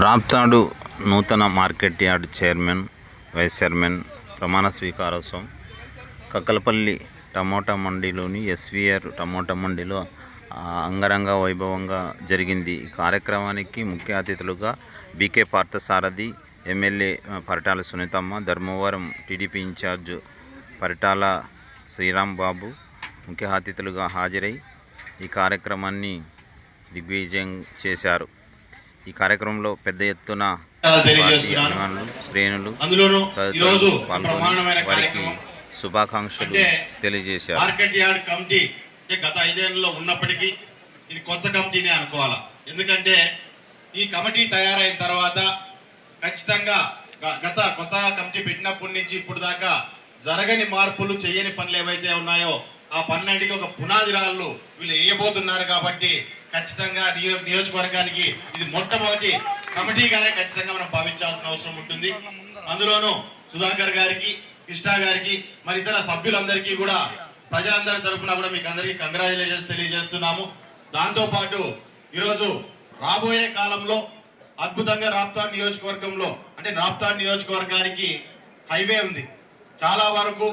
రాప్తాడు నూతన market yard chairman vice chairman ప్రమాణ స్వీకారోత్సవం కక్కలపల్లి టమోటా మండీలోని ఎస్వీఆర్ టమోటా మండీలో అంగరంగ వైభవంగా జరిగింది. ఈ కార్యక్రమానికి ముఖ్య అతిథులుగా BK Parthasarathi MLA Paritala Sunithamma Dharmavaram TDP incharge Paritala Sriram Babu ముఖ్య అతిథులుగా హాజరై ఈ కార్యక్రమాన్ని దిగ్విజయం చేశారు. ఈ కార్యక్రమంలో పెద్ద ఎత్తున శ్రేణులు పాల్గొని వారికి శుభాకాంక్షలు తెలియజేశారు. మార్కెట్ యార్డ్ కమిటీ గత ఐదేళ్ళలో ఉన్నప్పటికీ ఇది కొత్త కమిటీనే అనుకోవాలా? ఎందుకంటే ఈ కమిటీ తయారైన తర్వాత ఖచ్చితంగా గత కొత్త కమిటీ పెట్టినప్పటి నుంచి ఇప్పుడు దాకా జరగని మార్పులు చేయని పనులు ఏవైతే ఉన్నాయో ఆ పన్నెండుకి ఒక పునాది రాళ్ళు వీళ్ళు వేయబోతున్నారు కాబట్టి ఖచ్చితంగా నియోజకవర్గానికి ఇది మొట్టమొదటి కమిటీగానే ఖచ్చితంగా మనం భావించాల్సిన అవసరం ఉంటుంది. అందులోనూ సుధాకర్ గారికి కృష్ణా గారికి మరి ఇతర సభ్యులందరికీ కూడా ప్రజలందరి తరపున కూడా మీకు అందరికీ కంగ్రాచులేషన్స్ తెలియజేస్తున్నాము. దాంతో పాటు ఈరోజు రాబోయే కాలంలో అద్భుతంగా రాప్తాన్ నియోజకవర్గంలో అంటే రాప్తాన్ నియోజకవర్గానికి హైవే ఉంది. చాలా వరకు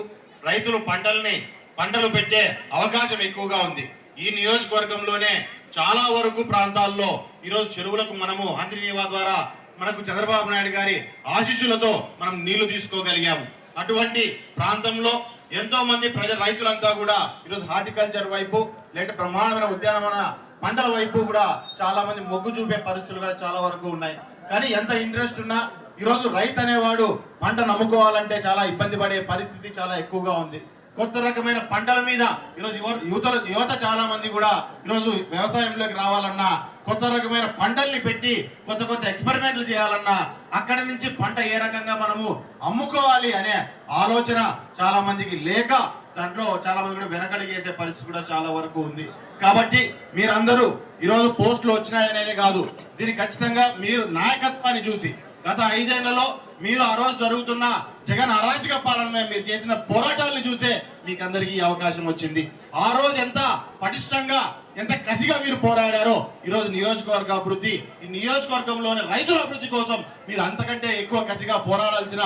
రైతులు పంటల్ని పంటలు పెట్టే అవకాశం ఎక్కువగా ఉంది. ఈ నియోజకవర్గంలోనే చాలా వరకు ప్రాంతాల్లో ఈరోజు చెరువులకు మనము అంత్రినీవా ద్వారా మనకు చంద్రబాబు నాయుడు గారి ఆశీస్సులతో మనం నీళ్ళు తీసుకోగలిగాము. అటువంటి ప్రాంతంలో ఎంతో మంది ప్రజ రైతులంతా కూడా ఈరోజు హార్టికల్చర్ వైపు లేదంటే ప్రమాణమైన ఉద్యానవన పంటల వైపు కూడా చాలా మంది మొగ్గు చూపే పరిస్థితులు కూడా చాలా వరకు ఉన్నాయి. కానీ ఎంత ఇంట్రెస్ట్ ఉన్నా ఈరోజు రైతు అనేవాడు పంట నమ్ముకోవాలంటే చాలా ఇబ్బంది పడే పరిస్థితి చాలా ఎక్కువగా ఉంది. కొత్త రకమైన పంటల మీద ఈరోజు యువ- యువతలు యువత చాలా మంది కూడా ఈరోజు వ్యవసాయంలోకి రావాలన్నా కొత్త రకమైన పంటల్ని పెట్టి కొత్త కొత్త ఎక్స్పెరిమెంట్లు చేయాలన్నా అక్కడి నుంచి పంట ఏ రకంగా మనము అమ్ముకోవాలి అనే ఆలోచన చాలా మందికి లేక దాంట్లో చాలా మంది కూడా వెనకడి చేసే పరిస్థితి కూడా చాలా వరకు ఉంది. కాబట్టి మీరందరూ ఈరోజు పోస్టులు వచ్చినాయనేది కాదు. దీన్ని ఖచ్చితంగా మీరు నాయకత్వాన్ని చూసి గత ఐదేళ్ళలో మీరు ఆ రోజు జరుగుతున్న జగన్ అరాచక పాలన మీరు చేసిన పోరాటాలను చూసే మీకు అందరికీ ఈ అవకాశం వచ్చింది. ఆ రోజు ఎంత పటిష్టంగా ఎంత కసిగా మీరు పోరాడారో ఈరోజు నియోజకవర్గ అభివృద్ధి ఈ నియోజకవర్గంలోని రైతుల అభివృద్ధి కోసం మీరు అంతకంటే ఎక్కువ కసిగా పోరాడాల్సిన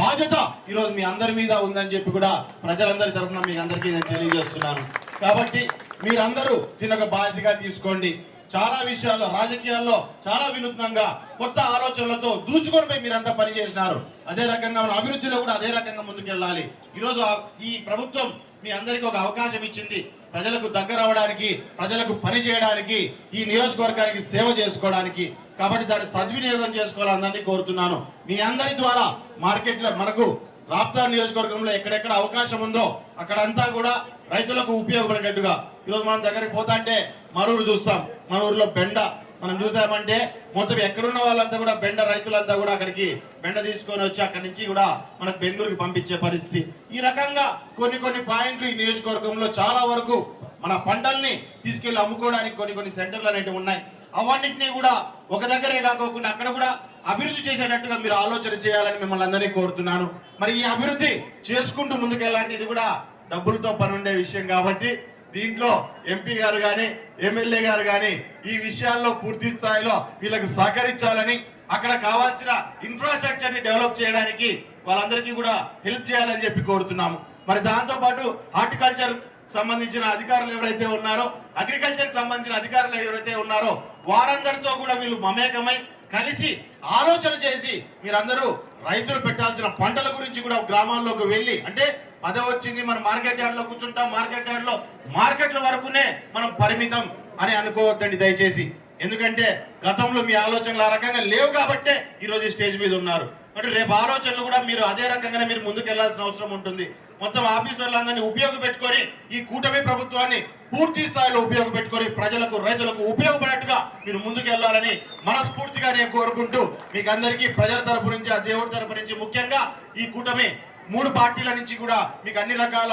బాధ్యత ఈరోజు మీ అందరి మీద ఉందని చెప్పి కూడా ప్రజలందరి తరఫున మీకు అందరికీ నేను తెలియజేస్తున్నాను. కాబట్టి మీరందరూ దీని ఒక బాధ్యతగా తీసుకోండి. చాలా విషయాల్లో రాజకీయాల్లో చాలా వినూత్నంగా కొత్త ఆలోచనలతో దూచుకొనిపోయి మీరంతా పనిచేసినారు అదే రకంగా మన అభివృద్ధిలో కూడా అదే రకంగా ముందుకెళ్ళాలి. ఈరోజు ఈ ప్రభుత్వం మీ అందరికీ ఒక అవకాశం ఇచ్చింది. ప్రజలకు దగ్గర అవడానికి ప్రజలకు పని చేయడానికి ఈ నియోజకవర్గానికి సేవ చేసుకోవడానికి. కాబట్టి దాన్ని సద్వినియోగం చేసుకోవాలని కోరుతున్నాను. మీ అందరి ద్వారా మార్కెట్లో మనకు రాప్తా నియోజకవర్గంలో ఎక్కడెక్కడ అవకాశం ఉందో అక్కడంతా కూడా రైతులకు ఉపయోగపడేటట్టుగా ఈరోజు మనం దగ్గరికి పోతా అంటే మరూరు చూస్తాం. మన ఊరిలో బెండ మనం చూసామంటే మొత్తం ఎక్కడున్న వాళ్ళంతా కూడా బెండ రైతులంతా కూడా అక్కడికి బెండ తీసుకొని వచ్చి అక్కడి నుంచి కూడా మనకు బెంగళూరుకి పంపించే పరిస్థితి. ఈ రకంగా కొన్ని కొన్ని పాయింట్లు ఈ నియోజకవర్గంలో చాలా వరకు మన పంటల్ని తీసుకెళ్ళి అమ్ముకోవడానికి కొన్ని కొన్ని సెంటర్లు అనేవి ఉన్నాయి. అవన్నింటినీ కూడా ఒక దగ్గరే కాకోకుండా అక్కడ కూడా అభివృద్ధి చేసేటట్టుగా మీరు ఆలోచన చేయాలని మిమ్మల్ని అందరినీ కోరుతున్నాను. మరి ఈ అభివృద్ధి చేసుకుంటూ ముందుకెళ్ళాలంటే ఇది కూడా డబ్బులతో పని ఉండే విషయం కాబట్టి దీంట్లో ఎంపీ గారు కానీ ఎమ్మెల్యే గారు కానీ ఈ విషయాల్లో పూర్తి స్థాయిలో వీళ్ళకు సహకరించాలని అక్కడ కావాల్సిన ఇన్ఫ్రాస్ట్రక్చర్ని డెవలప్ చేయడానికి వాళ్ళందరికీ కూడా హెల్ప్ చేయాలని చెప్పి కోరుతున్నాము. మరి దాంతో పాటు హార్టికల్చర్ సంబంధించిన అధికారులు ఎవరైతే ఉన్నారో అగ్రికల్చర్ సంబంధించిన అధికారులు ఎవరైతే ఉన్నారో వారందరితో కూడా వీళ్ళు మమేకమై కలిసి ఆలోచన చేసి మీరందరూ రైతులు పెట్టాల్సిన పంటల గురించి కూడా గ్రామాల్లోకి వెళ్ళి అంటే అదే వచ్చింది మనం మార్కెట్ యార్డ్లో కూర్చుంటాం మార్కెట్ యార్డ్లో మార్కెట్ల వరకునే మనం పరిమితం అని అనుకోవద్దండి దయచేసి. ఎందుకంటే గతంలో మీ ఆలోచనలు ఆ రకంగా లేవు కాబట్టే ఈరోజు స్టేజ్ మీద ఉన్నారు. అంటే రేపు ఆలోచనలు కూడా మీరు అదే రకంగానే మీరు ముందుకు వెళ్ళాల్సిన అవసరం ఉంటుంది. మొత్తం ఆఫీసర్లందరినీ ఉపయోగపెట్టుకొని ఈ కూటమి ప్రభుత్వాన్ని పూర్తి స్థాయిలో ఉపయోగపెట్టుకొని ప్రజలకు రైతులకు ఉపయోగపడేట్టుగా మీరు ముందుకు వెళ్ళాలని మనస్ఫూర్తిగా నేను కోరుకుంటూ మీకు అందరికీ ప్రజల తరపు నుంచి ఆ దేవుడి తరపు నుంచి ముఖ్యంగా ఈ కూటమి మూడు పార్టీల నుంచి కూడా మీకు అన్ని రకాల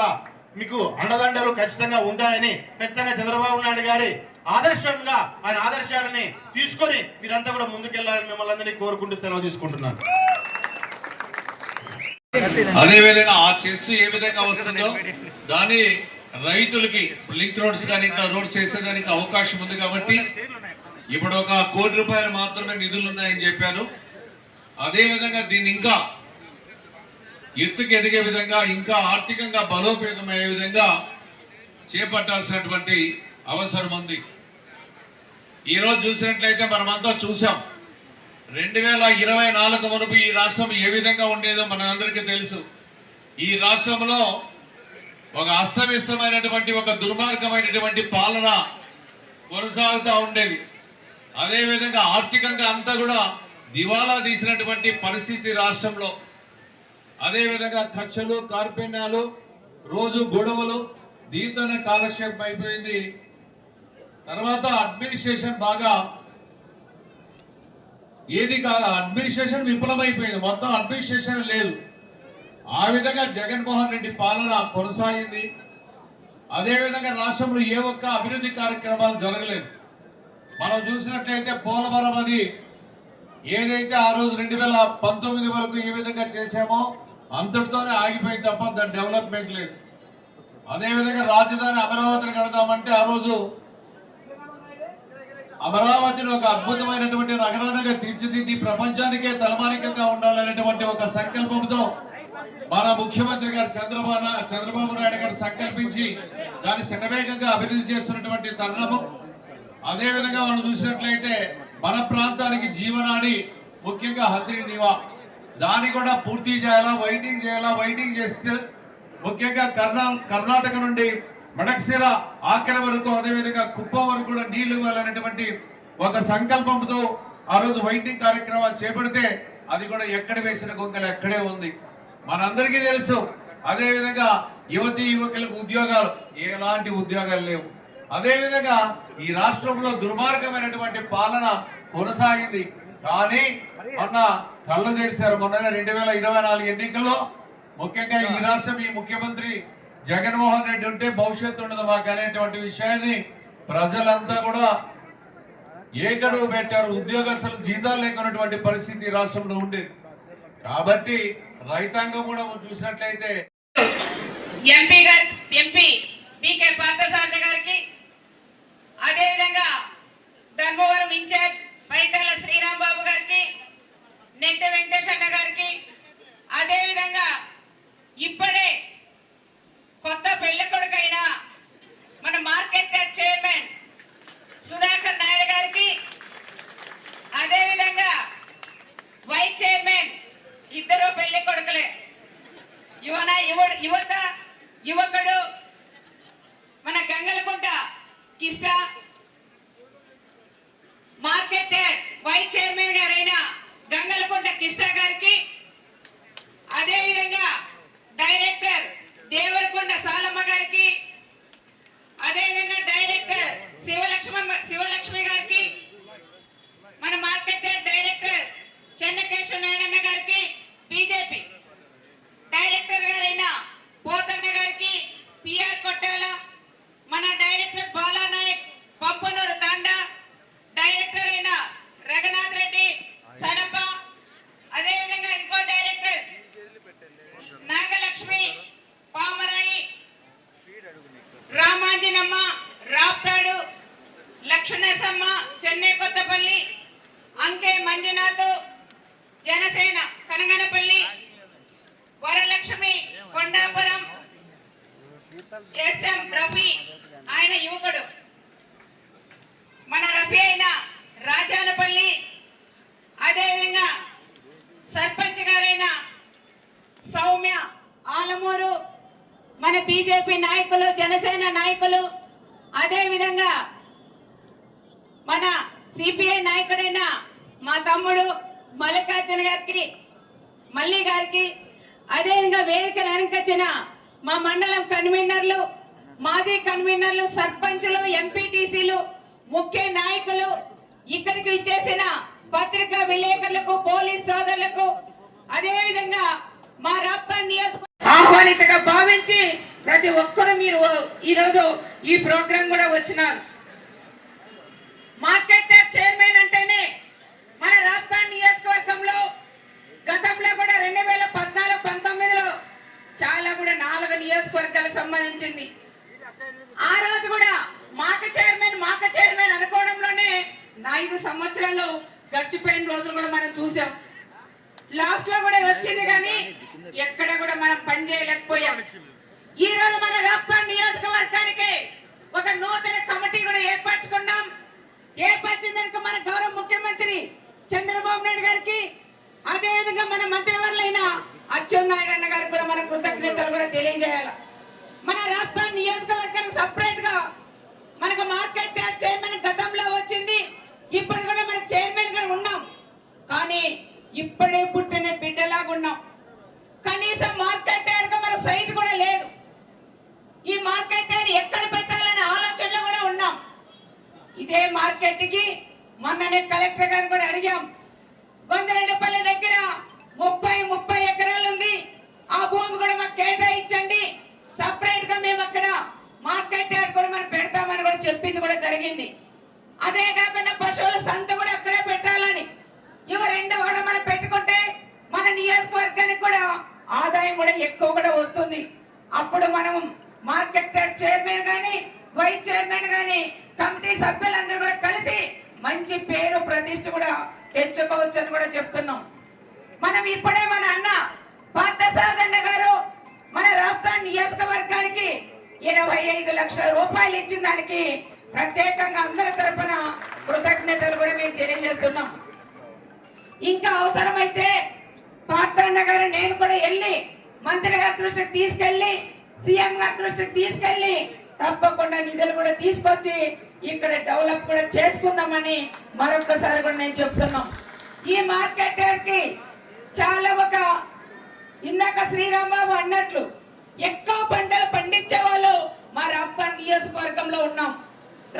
మీకు అండదండలు ఖచ్చితంగా ఉంటాయని ఖచ్చితంగా చంద్రబాబు నాయుడు గారి ఆదర్శంగా ఆయన ఆదర్శాలని తీసుకొని మీరంతా కూడా ముందుకెళ్ళాలని మిమ్మల్ని అందరినీ కోరుకుంటూ సెలవు తీసుకుంటున్నాను. అదే విధంగా ఆ చెస్ ఏ విధంగా వస్తుందో దాని రైతులకి లింక్ రోడ్స్ కానీ ఇట్లా రోడ్స్ వేసేదానికి అవకాశం ఉంది కాబట్టి ఇప్పుడు ఒక కోటి రూపాయలు మాత్రమే నిధులు ఉన్నాయని చెప్పారు అదేవిధంగా దీన్ని ఇంకా ఎత్తుకు ఎదిగే విధంగా ఇంకా ఆర్థికంగా బలోపేతమయ్యే విధంగా చేపట్టాల్సినటువంటి అవసరం ఉంది. ఈరోజు చూసినట్లయితే మనమంతా చూసాం రెండు వేల ఇరవై నాలుగు మునుపు ఈ రాష్ట్రం ఏ విధంగా ఉండేదో మనందరికీ తెలుసు. ఈ రాష్ట్రంలో ఒక అస్తవ్యస్తమైనటువంటి ఒక దుర్మార్గమైనటువంటి పాలన కొనసాగుతూ ఉండేది. అదేవిధంగా ఆర్థికంగా అంతా కూడా దివాలా తీసినటువంటి పరిస్థితి రాష్ట్రంలో. అదేవిధంగా కక్షలు కార్పణ్యాలు రోజు గొడవలు దీంతోనే కాలక్షేపం అయిపోయింది. తర్వాత అడ్మినిస్ట్రేషన్ బాగా ఏది కాదు అడ్మినిస్ట్రేషన్ విఫలమైపోయింది. మొత్తం అడ్మినిస్ట్రేషన్ లేదు. ఆ విధంగా జగన్మోహన్ రెడ్డి పాలన కొనసాగింది. అదేవిధంగా రాష్ట్రంలో ఏ ఒక్క అభివృద్ధి కార్యక్రమాలు జరగలేదు. మనం చూసినట్లయితే పోలవరం అది ఏదైతే ఆ రోజు రెండు వేల పంతొమ్మిది వరకు ఏ విధంగా చేశామో అంతటితోనే ఆగిపోయింది తప్ప దాని డెవలప్మెంట్ లేదు. అదేవిధంగా రాజధాని అమరావతిని కడదామంటే ఆ రోజు అమరావతిని ఒక అద్భుతమైనటువంటి నగరాలుగా తీర్చిదిద్ది ప్రపంచానికే తలమానికంగా ఉండాలనేటువంటి ఒక సంకల్పంతో మన ముఖ్యమంత్రి గారు చంద్రబాబు చంద్రబాబు నాయుడు గారు సంకల్పించి దాన్ని శనవేగంగా అభివృద్ధి చేస్తున్నటువంటి తరుణము. అదేవిధంగా మనం చూసినట్లయితే మన ప్రాంతానికి జీవనాడి ముఖ్యంగా హద్రి నీవా. దాన్ని కూడా పూర్తి చేయాలా వైండింగ్ చేయాలా వైండింగ్ చేస్తే ముఖ్యంగా కర్ణా కర్ణాటక నుండి మడక్సిర ఆఖరి వరకు అదేవిధంగా కుప్పం వరకు కూడా నీళ్ళు ఇవ్వాలనేటువంటి ఒక సంకల్పంతో ఆ రోజు వైండింగ్ కార్యక్రమాలు చేపడితే అది కూడా ఎక్కడ వేసిన గొంగలు ఎక్కడే ఉంది. మనందరికీ తెలుసు అదేవిధంగా యువతి యువకులకు ఉద్యోగాలు ఎలాంటి ఉద్యోగాలు లేవు. అదేవిధంగా ఈ రాష్ట్రంలో దుర్మార్గమైనటువంటి పాలన కొనసాగింది. కానీ మొన్న కళ్ళు తెరిచారు. మొన్న రెండు వేల ఇరవై నాలుగు ఎన్నికల్లో ముఖ్యంగా ఈ రాష్ట్రం ఈ ముఖ్యమంత్రి జగన్మోహన్ రెడ్డి ఉంటే భవిష్యత్తు ఉండదు మాకు అనేటువంటి విషయాన్ని ప్రజలంతా కూడా ఏకరువు పెట్టారు. ఉద్యోగస్తులు జీతాలు లేకున్నటువంటి పరిస్థితి ఈ రాష్ట్రంలో ఉండేది. కాబట్టి రైతాంగం కూడా చూసినట్లయితే ఎంపీ గారి ఎంపీ బీకే పార్థసారథి గారికి అదేవిధంగా ధర్మవరం ఇన్ఛార్జ్ పైటాల శ్రీరామ్ బాబు గారికి నెంట వెంకటేష్ గారికి అదేవిధంగా ఇప్పుడే కొత్త పెళ్ళి కొడుకైన మన మార్కెట్ చైర్మన్ సుధాకర్ నాయుడు గారికి అదేవిధంగా వైస్ చైర్మన్ ఇద్దరు పెళ్ళి కొడుకులే యువన యువడు యువత యువకుడు మన Gangalakunta Kishta market yard vice chairman గారైన గంగలకుంట కిష్ట గారికి అదేవిధంగా డైరెక్టర్ దేవరకొండ సాలమ్మ గారికి అదేవిధంగా డైరెక్టర్ శివలక్ష్మమ్మ శివలక్ష్మి గారికి మన market yard director Chennakeshwara Narayana గారికి బీజేపీ డైరెక్టర్ గారైన పోతన్న గారికి పిఆర్ కొట్టాల మన డైరెక్టర్ బాలా నాయక్ పంపనూరు తాండా డైరెక్టర్ అయిన రఘునాథ్ రెడ్డి సనప అదేవిధంగా ఇంకో డైరెక్టర్ నాగలక్ష్మి పామరాయి రామాంజనమ్మ రాప్తాడు లక్ష్మణసమ్మ చెన్నై కొత్తపల్లి అంకే మంజునాథ్ జనసేన కనగనపల్లి వరలక్ష్మి కొండాపురం ఎస్ఎం రఫీ ఆయన యువకుడు మన రఫీ అయిన రాజానపల్లి అదేవిధంగా సర్పంచ్ గారైన సౌమ్య ఆలమూరు మన బీజేపీ నాయకులు జనసేన నాయకులు అదేవిధంగా మన సిపిఐ నాయకుడైన మా తమ్ముడు మల్లికార్జున గారికి మల్లి గారికి అదేవిధంగా వేదికలు అలంకరించిన మా మండలం కన్వీనర్లు మాజీ కన్వీనర్లు సర్పంచులు ఎంపీటీసీలు ముఖ్య నాయకులు ఇక్కడికి ఇచ్చేసిన పత్రికా విలేకరులకు పోలీస్ సోదరులకు అదేవిధంగా మా రాప్తా నియోజక ఆహ్వానితగా భావించి ప్రతి ఒక్కరూ మీరు ఈరోజు ఈ ప్రోగ్రాం కూడా వచ్చినారు. మార్కెట్ చైర్మన్ అంటేనే మన రాప్తాన్ నియోజకవర్గంలో గతంలో కూడా రెండు వేల పద్నాలుగు పంతొమ్మిదిలో చాలా కూడా నాలుగు నియోజకవర్గాలకు సంబంధించింది. ఆ రోజు కూడా మాక చైర్మన్ మాక చైర్మన్ అనుకోవడంలోనే నా రోజులు కూడా మనం చూసాం. లాస్ట్లో కూడా వచ్చింది కానీ ఎక్కడ కూడా మనం పని చేయలేకపోయాం. ఈ రోజు మన రాప్తాన్ నియోజకవర్గానికి ఒక నూతన కమిటీ కూడా ఏర్పరచుకున్నాం. ఏర్పరిచిందానికి మన గౌరవ ముఖ్యమంత్రి చంద్రబాబు నాయుడు గారికి అదేవిధంగా మన మంత్రివర్లైన అచ్చెన్నాయుడు అన్న గారికి కూడా మన కృతజ్ఞతలు కూడా తెలియజేయాలి. మన రాప్తాన్ నియోజకవర్గానికి సపరేట్గా మనకు మార్కెట్ యార్డ్ చైర్మన్ గతంలో వచ్చింది ఇప్పుడు కూడా మన చైర్మన్గా ఉన్నాం కానీ ఇప్పుడే పుట్టిన బిడ్డలాగా ఉన్నాం కనీసం మార్కెట్ యార్డ్ మన సైట్ కూడా లేదు ఈ మార్కెట్ యార్డ్ ఎక్కడ పెట్టాలనే ఆలోచనలో కూడా ఉన్నాం ఇదే మార్కెట్కి మొన్ననే కలెక్టర్ గారు కూడా అడిగాం గొందరెడ్డిపల్లి దగ్గర ముప్పై ముప్పై ఎకరాలు ఉంది ఆ భూమి కూడా మాకు కేటాయించండి సపరేట్గా మేము అక్కడ మార్కెట్ యార్డ్ కూడా మనం పెడతామని కూడా చెప్పింది కూడా జరిగింది అదే కాకుండా పశువుల సంత కూడా అక్కడే పెట్టాలని ఇవి రెండు కూడా మనం పెట్టుకుంటే మన నియోజకవర్గానికి కూడా ఆదాయం కూడా ఎక్కువ కూడా వస్తుంది అప్పుడు మనం మార్కెట్ యార్డ్ చైర్మన్ గాని వైస్ చైర్మన్ గాని కమిటీ సభ్యులందరూ కూడా కలిసి మంచి పేరు ప్రతిష్ట కూడా తెచ్చుకోవచ్చు అని కూడా చెప్తున్నాం మనం ఇప్పుడే మన అన్న పార్థసారథండ గారు మన రాప్తాన్ నియోజకవర్గానికి ఇరవై ఐదు లక్షల రూపాయలు ఇచ్చిన దానికి ప్రత్యేకంగా అందరి తరపున కృతజ్ఞతలు కూడా మేము తెలియజేస్తున్నాం ఇంకా అవసరమైతే పార్థన్న గారు నేను కూడా వెళ్ళి మంత్రి గారి దృష్టికి తీసుకెళ్ళి సీఎం గారి దృష్టికి తీసుకెళ్ళి తప్పకుండా నిధులు కూడా తీసుకొచ్చి ఇక్కడ డెవలప్ కూడా చేసుకుందామని మరొకసారి కూడా నేను చెప్తున్నాం. ఈ మార్కెట్కి చాలా ఒక ఇందాక శ్రీరాంబాబు అన్నట్లు ఎక్కువ పంటలు పండించే వాళ్ళు మా రాప్తాన్ నియోజకవర్గంలో ఉన్నాం.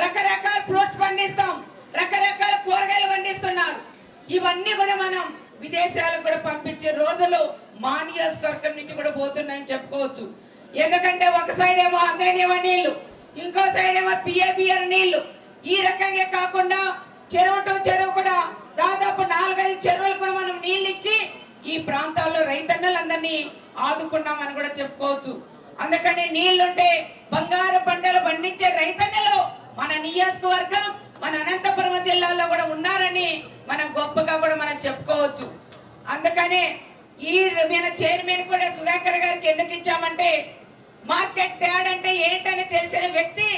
రకరకాల ఫ్రూట్స్ పండిస్తాం రకరకాల కూరగాయలు పండిస్తున్నారు. ఇవన్నీ కూడా మనం విదేశాలకు కూడా పంపించే రోజులు మా నియోజకవర్గం నుండి కూడా పోతున్నాయని చెప్పుకోవచ్చు. ఎందుకంటే ఒక సైడ్ ఏమో అందరినేమో నీళ్ళు ఇంకో సైడ్ ఏమో పిఏబిఆర్ నీళ్ళు. ఈ రకంగా కాకుండా చెరువుటం చెరువు కూడా దాదాపు నాలుగైదు చెరువులు కూడా మనం నీళ్ళు ఇచ్చి ఈ ప్రాంతాల్లో రైతన్నలందరినీ ఆదుకున్నామని కూడా చెప్పుకోవచ్చు. అందుకని నీళ్ళుంటే బంగారు పంటలు పండించే రైతన్నలు మన నియోజకవర్గం మన అనంతపురం జిల్లాలో కూడా ఉన్నారని మనం గొప్పగా కూడా మనం చెప్పుకోవచ్చు. అందుకనే ఈ మన చైర్మన్ కూడా సుధాకర్ గారికి ఎందుకు ఇచ్చామంటే మార్కెట్ యార్డ్ అంటే ఏంటని తెలిసిన వ్యక్తి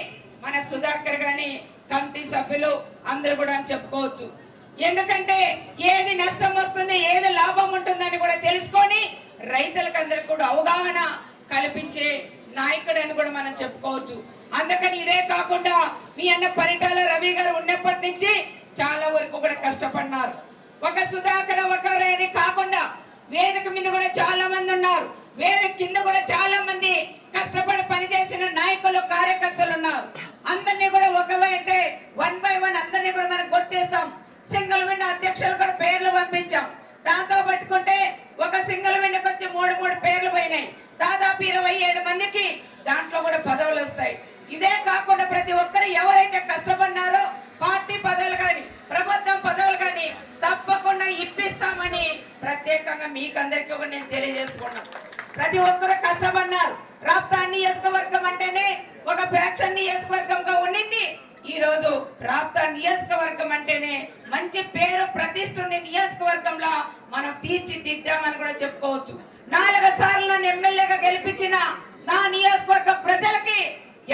మన సుధాకర్ గాని కమిటీ సభ్యులు అందరూ కూడా అని చెప్పుకోవచ్చు. ఎందుకంటే ఏది నష్టం వస్తుంది ఏది లాభం ఉంటుందని కూడా తెలుసుకొని రైతులకు అందరికి కూడా అవగాహన కల్పించే నాయకుడు అని కూడా మనం చెప్పుకోవచ్చు. అందుకని ఇదే కాకుండా మీ అన్న పరిటాల రవి గారు ఉన్నప్పటి నుంచి చాలా వరకు కూడా కష్టపడినారు. ఒక సుధాకర్ ఒకరేని కాకుండా వేదిక మీద కూడా చాలా మంది ఉన్నారు. వేదిక కింద కూడా చాలా మంది కష్టపడి పనిచేసిన నాయకులు కార్యకర్తలు ఉన్నారు. అందరినీ కూడా ఒక అంటే వన్ బై వన్ అందరినీ కూడా మనం గుర్తిస్తాం. సింగిల్ విండో అధ్యక్షులు కూడా పేర్లు పంపించాం. దాంతో పట్టుకుంటే ఒక సింగిల్ విండోకి వచ్చి మూడు మూడు పేర్లు పోయినాయి. దాదాపు ఇరవై ఏడు మందికి దాంట్లో కూడా పదవులు వస్తాయి. ప్రతి ఒక్కరు ఎవరైతే కష్టపడినారో పార్టీ పదవులు కానీ ప్రభుత్వం పదవులు కానీ తప్పకుండా ఇప్పిస్తామని ప్రత్యేకంగా మీకు అందరికీ కూడా నేను తెలియజేసుకున్నాను ప్రతి ఒక్కరు కష్టపడినారు. రాప్తాన్ని నియోజకవర్గం అంటేనే ఒక ఫ్యాక్షన్ నియోజకవర్గంగా ఉండింది. ఈ రోజు రాప్తా నియోజకవర్గం అంటేనే మంచి పేరు ప్రతిష్ట నియోజకవర్గంలో మనం తీర్చిదిద్దామని కూడా చెప్పుకోవచ్చు. నాలుగు సార్లు నన్ను ఎమ్మెల్యేగా గెలిపించిన నా నియోజకవర్గ ప్రజలకి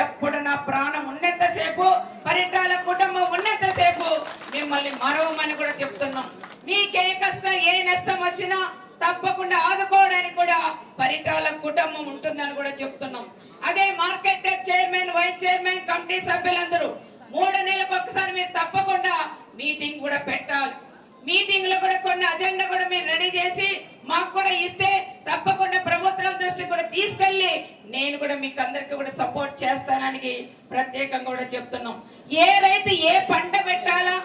ఎప్పుడు నా ప్రాణం ఉన్నంతసేపు పరిటాల కుటుంబం ఉన్నంతసేపు మిమ్మల్ని మరవమని కూడా చెప్తున్నాం. మీకే కష్టం ఏ నష్టం వచ్చినా తప్పకుండా ఆదుకోవడానికి కూడా పరిటాల కుటుంబం ఉంటుందని కూడా చెప్తున్నాం. అదే market chairman vice chairman committee సభ్యులందరూ మూడు నెలలకు ఒకసారి మీరు తప్పకుండా మీటింగ్ కూడా పెట్టాలి. మీటింగ్లో కూడా కొన్ని అజెండా కూడా మీరు రెడీ చేసి మాకు కూడా ఇస్తే తప్పకుండా దృష్టికి కూడా తీసుకెళ్ళి నేను కూడా మీకు అందరికీ కూడా సపోర్ట్ చేస్తానని ప్రత్యేకంగా కూడా చెప్తున్నాం. ఏ రైతు ఏ పంట పెట్టాలా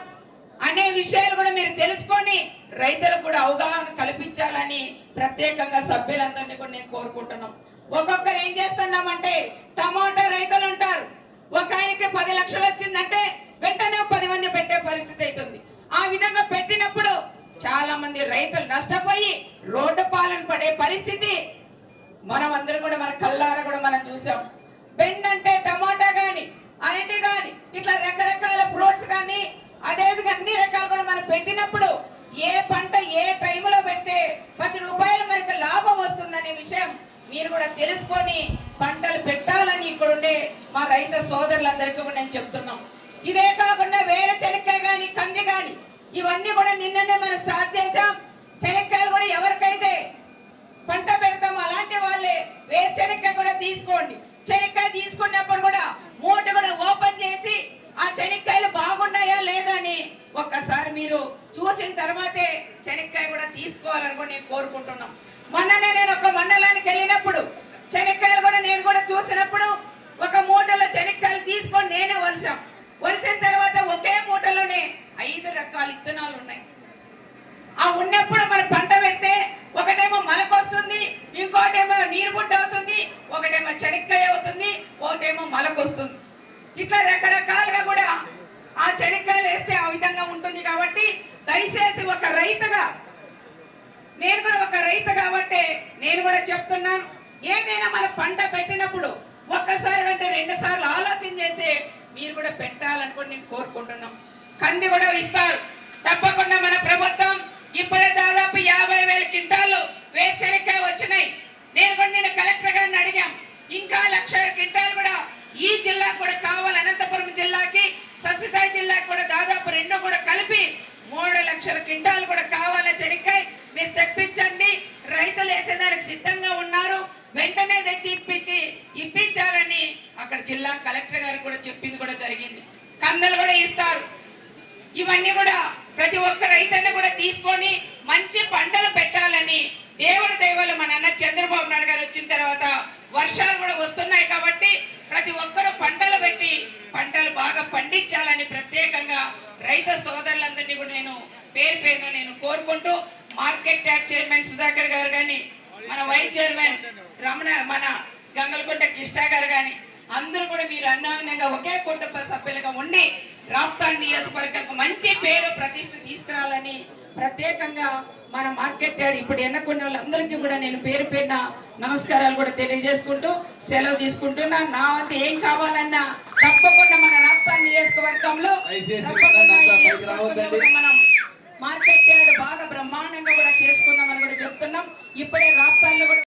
అనే విషయాలు కూడా మీరు తెలుసుకొని రైతులకు కూడా అవగాహన కల్పించాలని ప్రత్యేకంగా సభ్యులందరినీ కూడా నేను కోరుకుంటున్నాం. ఒక్కొక్కరు ఏం చేస్తున్నామంటే టమాటా రైతులు ఉంటారు. ఒక ఆయనకి పది లక్షలు వచ్చిందంటే వెంటనే పది మంది పెట్టే పరిస్థితి అవుతుంది. ఆ విధంగా పెట్టినప్పుడు చాలా మంది రైతులు నష్టపోయి రోడ్డు పాలన పడే పరిస్థితి మనం అందరం కూడా మన కల్లార కూడా మనం చూసాం. బెండ్ అంటే టమాటా కానీ అరటి కానీ ఇట్లా రకరకాల ఫ్రూట్స్ కానీ అదేవిధంగా అన్ని రకాలు కూడా మనం పెట్టినప్పుడు ఏ పంట ఏ టైంలో పెడితే పది రూపాయలు మనకు లాభం వస్తుందనే విషయం మీరు కూడా తెలుసుకొని పంటలు పెట్టాలని ఇక్కడ ఉండే మా రైతు సోదరులందరికీ కూడా నేను చెప్తున్నాం. ఇదే కాకుండా వేరే చెనక్కాయ కానీ కంది కానీ ఇవన్నీ కూడా నిన్ననే మనం స్టార్ట్ చేసాం చెనక్కాయలు కూడా ఎవరికైతే పంట పెడతాం అలాంటి వాళ్ళే. వేరు చెనక్కాయ కూడా తీసుకోండి. చెనక్కాయ తీసుకున్నప్పుడు కూడా మూట కూడా ఓపెన్ చేసి ఆ చెనక్కాయలు బాగున్నాయా లేదా అని ఒక్కసారి మీరు చూసిన తర్వాతే చెనక్కాయ కూడా తీసుకోవాలని కూడా నేను కోరుకుంటున్నాం. మొన్ననే నేను ఒక మొన్న వెళ్ళినప్పుడు చెనక్కాయలు కూడా నేను కూడా చూసినప్పుడు ఒక మూటలో చెనక్కాయలు తీసుకొని నేనే వలిసాం వలిసిన తర్వాత ఒకే మూటలోనే ఐదు రకాల ఇత్తనాలు ఉన్నాయి ఆ ఉన్నప్పుడు మన పంట పెడితే ఒకటేమో మొలకొస్తుంది ఇంకోటేమో నీరు గుడ్డ అవుతుంది ఒకటేమో చెనక్కాయ అవుతుంది ఒకటేమో మొలకొస్తుంది ఇట్లా రకరకాలుగా కూడా ఆ చెనక్కాయలు వేస్తే ఆ విధంగా ఉంటుంది కాబట్టి దయచేసి ఒక రైతుగా నేను కూడా ఒక రైతు కాబట్టి నేను కూడా చెప్తున్నాను. ఏదైనా మన పంట పెట్టినప్పుడు ఒక్కసారి అంటే రెండు సార్లు ఆలోచన చేసి మీరు కూడా పెట్టాలనుకుని నేను కోరుకుంటున్నాం. కంది కూడా ఇస్తారు. తప్పకుండా మన ప్రభుత్వం ఇప్పుడే దాదాపు యాభై వేల క్వింటాలు వేరుశనక్కాయ వచ్చినాయి. నేను కూడా నేను కలెక్టర్ గారిని అడిగాం. ఇంకా లక్ష క్వింటాలు కూడా ఈ జిల్లాకు కూడా కావాలి. అనంతపురం జిల్లాకి సత్యసాయి జిల్లాకి కూడా దాదాపు రెండు కూడా కలిపి మూడు లక్షల క్వింటాలు కూడా కావాలా చెనక్కాయ? మీరు తెప్పించండి. రైతులు వేసేదానికి సిద్ధంగా ఉన్నారు. వెంటనే తెచ్చి ఇప్పించి ఇప్పించాలని అక్కడ జిల్లా కలెక్టర్ గారు కూడా చెప్పింది కూడా జరిగింది. కందలు కూడా ఇస్తారు. ఇవన్నీ కూడా ప్రతి ఒక్క రైతుని కూడా తీసుకొని మంచి పంటలు పెట్టాలని దేవుడి దైవాలు మన అన్న చంద్రబాబు నాయుడు గారు వచ్చిన తర్వాత వర్షాలు కూడా వస్తున్నాయి కాబట్టి ప్రతి ఒక్కరూ పంటలు పెట్టి పంటలు బాగా పండించాలని ప్రత్యేకంగా రైతు సోదరులందరినీ కూడా నేను పేరు పేరున నేను కోరుకుంటూ మార్కెట్ ట్యాక్ చైర్మన్ సుధాకర్ గారు కానీ మన వైస్ చైర్మన్ రమణ మన గంగలకొండ కృష్ణ గారు కానీ అందరూ కూడా మీరు అన్యాయంగా ఒకే కుటుంబ సభ్యులుగా ఉండి రాప్తాన్ నియోజకవర్గానికి మంచి పేరు ప్రతిష్ట తీసుకురావాలని ప్రత్యేకంగా మన మార్కెట్ యార్డ్ ఇప్పుడు ఎన్నుకున్న వాళ్ళందరికీ కూడా నేను పేరు పేరున నమస్కారాలు కూడా తెలియజేసుకుంటూ సెలవు తీసుకుంటున్నా. నా వంతు ఏం కావాలన్నా తప్పకుండా మన రాప్తాన్ నియోజకవర్గంలో తప్పకుండా మనం మార్కెట్ యార్డ్ బాగా బ్రహ్మాండంగా కూడా చేసుకుందామని కూడా చెప్తున్నాం. ఇప్పుడే రాప్తాల్లో కూడా